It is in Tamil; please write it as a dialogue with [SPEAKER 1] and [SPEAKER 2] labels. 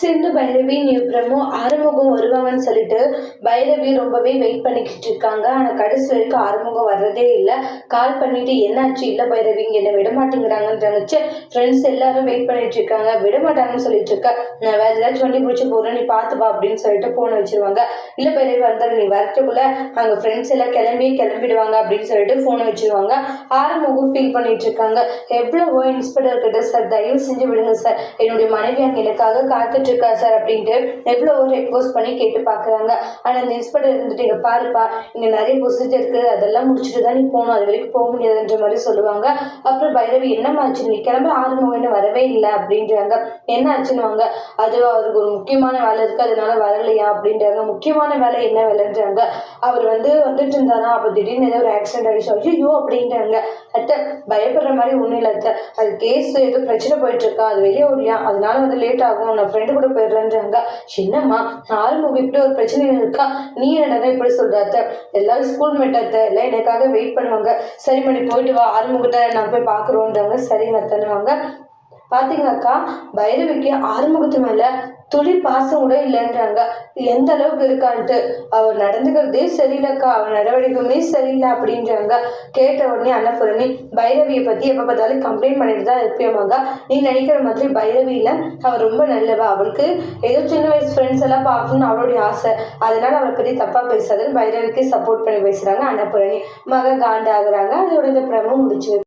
[SPEAKER 1] சிந்து பைரவி நியூ பிரமோ ஆறுமுகம் வருவாங்கன்னு சொல்லிட்டு பைரவி ரொம்பவே வெயிட் பண்ணிக்கிட்டு இருக்காங்க. ஆனால் கடைசி வரைக்கும் ஆறுமுகம் வர்றதே இல்லை. கால் பண்ணிட்டு என்னாச்சு? இல்லை பைரவி என்னை என்ன விட ஃப்ரெண்ட்ஸ் எல்லாரும் வெயிட் பண்ணிட்டு இருக்காங்க. விட மாட்டாங்கன்னு சொல்லிட்டு இருக்க. நான் வேற ஏதாச்சும் வண்டி பிடிச்சி போகிறேன் நீ பார்த்துப்பா அப்படின்னு சொல்லிட்டு போன வச்சிருவாங்க. இல்லை பைரவி வந்தால் நீ வரத்துக்குள்ள அங்கே ஃப்ரெண்ட்ஸ் எல்லாம் கிளம்பி கிளம்பிடுவாங்க அப்படின்னு சொல்லிட்டு ஃபோனை வச்சிருவாங்க. ஆறுமுகம் ஃபீல் பண்ணிட்டு இருக்காங்க. எவ்வளவோ இன்ஸ்பெக்டர் கிட்ட சார் தயவு செஞ்சு விடுங்க சார் என்னுடைய மனைவி அங்கே எனக்காக காத்து இருக்கா சார் அப்படின்ட்டு எவ்வளோ ரெக்வஸ்ட் பண்ணி கேட்டு பார்க்குறாங்க ஆனால் அந்த இன்ஸ்பெக்டர் இருந்துட்டு இங்கே பாருப்பா இங்கே நிறைய ப்ரொசீஜர் இருக்குது அதெல்லாம் முடிச்சுட்டு தான் நீ போகணும். அது வரைக்கும் போக முடியாதுன்ற மாதிரி சொல்லுவாங்க. அப்புறம் பைரவி என்னம்மா ஆச்சு? நீ கிளம்புற ஆறுமுகம் இன்னும் வரவே இல்லை. அப்படின்றாங்க. என்ன ஆச்சுன்னுவாங்க அது அவருக்கு ஒரு முக்கியமான வேலை இருக்குது அதனால வரலையா? அப்படின்றாங்க. முக்கியமான வேலை என்ன வேலைன்றாங்க. அவர் வந்து வந்துட்டு இருந்தாரா? அப்போ திடீர்னு ஏதோ ஒரு ஆக்சிடென்ட் ஆகிடுச்சு ஐயோ அப்படின்றாங்க. அத்தை பயப்படுற மாதிரி ஒன்றும் இல்லை அத்தை. அது கேஸ் ஏதோ பிரச்சனை போயிட்டு இருக்கா? அது வெளியே ஓடியா அதனால வந்து லேட் ஆகும். நான் ஃப்ரெண்டு கூட போயிடுறேன்றாங்க என்னம்மா ஆல்முக இப்படி ஒரு பிரச்சனை இருக்கா? நீ என்னடா இப்படி சொல்றாத்த எல்லாரும் ஸ்கூல் மேட் எல்லாம் எனக்காக வெயிட் பண்ணுவாங்க. சரி பண்ணி போயிட்டு வா. ஆறுமுகத்தை நான் போய் பார்க்குறோன்றாங்க சரிங்க அத்தைன்னுவாங்க. பார்த்தீங்கன்னாக்கா பைரவிக்கு ஆறுமுகத்து மேலே துளி பாசம் கூட இல்லைன்றாங்க. எந்த அளவுக்கு இருக்கான்ட்டு அவர் நடந்துக்கிறதே சரியில்லைக்கா அவர் நடவடிக்கையுமே சரியில்லை அப்படின்றாங்க. கேட்ட உடனே அன்னபூரணி பைரவியை பற்றி எப்போ பார்த்தாலும் கம்ப்ளைண்ட் பண்ணிட்டு தான் இருப்பியமாங்க நீ நினைக்கிற மாதிரி பைரவியில் அவர் ரொம்ப நல்லவா? அவளுக்கு ஏதோ சின்ன வயசு ஃப்ரெண்ட்ஸ் எல்லாம் பார்க்கணும்னு அவளுடைய ஆசை. அதனால அவளை பற்றி தப்பாக பேசாதுன்னு பைரவிக்கு சப்போர்ட் பண்ணி பேசுகிறாங்க அன்னபூரணி. மக காண்டாகிறாங்க. அதோட இந்த பிரமும் முடிச்சு